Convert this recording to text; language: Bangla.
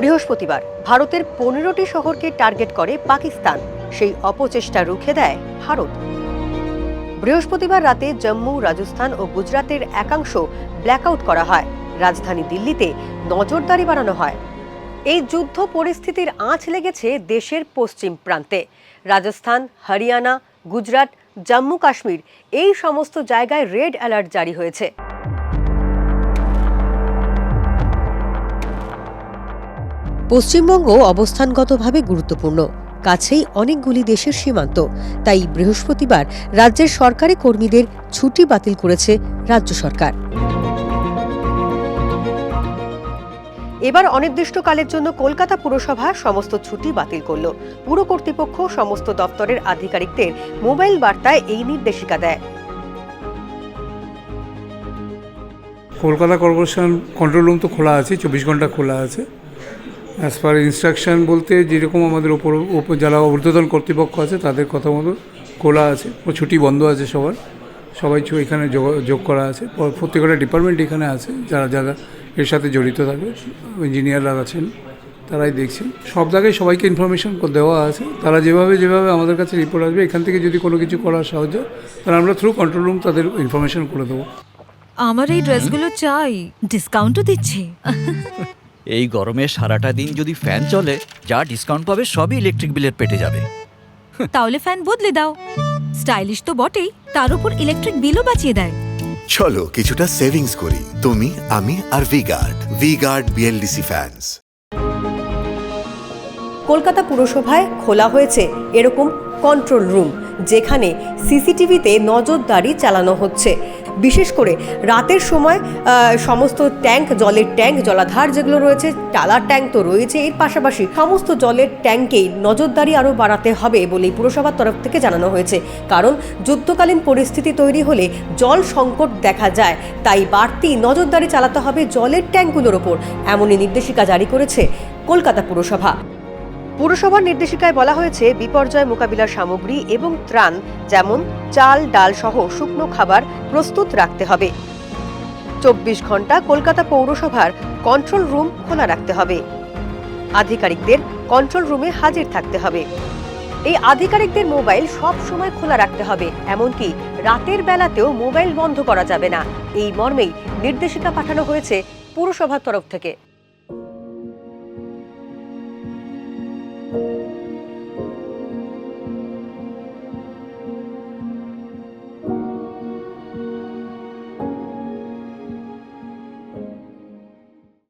বৃহস্পতিবার ভারতের পনেরোটি শহরকে টার্গেট করে পাকিস্তান। সেই অপচেষ্টা রুখে দেয় ভারত। বৃহস্পতিবার রাতে জম্মু, রাজস্থান ও গুজরাতের একাংশ ব্ল্যাকআউট করা হয়। রাজধানী দিল্লিতে নজরদারি বাড়ানো হয়। এই যুদ্ধ পরিস্থিতির আঁচ লেগেছে দেশের পশ্চিম প্রান্তে। রাজস্থান, হরিয়ানা, গুজরাট জম্মু কাশ্মীর এই সমস্ত জায়গায় রেড অ্যালার্ট জারি হয়েছে। পশ্চিমবঙ্গ অবস্থানগতভাবে গুরুত্বপূর্ণ। কাছেই অনেকগুলি দেশের সীমান্ত। তাই বৃহস্পতিবার রাজ্যের সরকারি কর্মীদের ছুটি বাতিল করেছে রাজ্য সরকার। এবার অনির্দিষ্টকালের জন্য কলকাতা পুরসভা সমস্ত ছুটি বাতিল করল। পুর কর্তৃপক্ষ সমস্ত দপ্তরের আধিকারিকদের মোবাইল বার্তায় এই নির্দেশিকা দেয়। কলকাতা কর্পোরেশন কন্ট্রোল রুম তো খোলা আছে, চব্বিশ ঘণ্টা খোলা আছে। অ্যাজ পার ইনস্ট্রাকশন বলতে যেরকম আমাদের ওপর যারা ঊর্ধ্বতন কর্তৃপক্ষ আছে, তাদের কথা মতো খোলা আছে ছুটি বন্ধ আছে সবার। সবাই এখানে যোগ- করা আছে। প্রত্যেকটা ডিপার্টমেন্ট এখানে আছে, যারা যারা এর সাথে জড়িত থাকে ইঞ্জিনিয়াররা আছেন, তারাই দেখছেন সব জায়গায় সবাইকে ইনফরমেশন দেওয়া আছে। তারা যেভাবে যেভাবে আমাদের কাছে রিপোর্ট আসবে, এখান থেকে যদি কোনো কিছু করার সাহায্য, তাহলে আমরা থ্রু কন্ট্রোল রুম তাদের ইনফরমেশন করে দেবো। আমার এই ড্রেসগুলো চাই ডিসকাউন্টও দিচ্ছে। এই গরমে সারাটা দিন যদি ফ্যান চলে যা ডিসকাউন্ট পাবে সবই ইলেকট্রিক বিলের পেটে যাবে। তাহলে ফ্যান বদলে দাও। স্টাইলিশ তো বটেই তার উপর ইলেকট্রিক বিলও বাঁচিয়ে দেয়। চলো কিছুটা সেভিংস করি তুমি আমি আর V guard V guard BLDC fans Kolkata পুরসভায় খোলা হয়েছে এরকম কন্ট্রোল রুম যেখানে সিসিটিভিতে নজরদারি চালানো হচ্ছে। বিশেষ করে রাতের সময় সমস্ত ট্যাঙ্ক, জলের ট্যাঙ্ক, জলাধার যেগুলো রয়েছে, টালার ট্যাঙ্ক তো রয়েছে। এর পাশাপাশি সমস্ত জলের ট্যাঙ্কেই নজরদারি আরও বাড়াতে হবে বলেই পুরসভার তরফ থেকে জানানো হয়েছে। কারণ যুদ্ধকালীন পরিস্থিতি তৈরি হলে জল সংকট দেখা যায়। তাই বাড়তি নজরদারি চালাতে হবে জলের ট্যাঙ্কগুলোর ওপর, এমনই নির্দেশিকা জারি করেছে কলকাতা পুরসভা। পুরসভার নির্দেশিকায় বলা হয়েছে, বিপর্যয় মোকাবিলার সামগ্রী এবং ত্রাণ, যেমন চাল, ডাল সহ শুকনো খাবার প্রস্তুত রাখতে হবে। চব্বিশ ঘণ্টা কলকাতা পৌরসভার কন্ট্রোল রুম খোলা রাখতে হবে। আধিকারিকদের কন্ট্রোল রুমে হাজির থাকতে হবে। এই আধিকারিকদের মোবাইল সব সময় খোলা রাখতে হবে, এমনকি রাতের বেলাতেও মোবাইল বন্ধ করা যাবে না। এই মর্মেই নির্দেশিকা পাঠানো হয়েছে পুরসভার তরফ থেকে।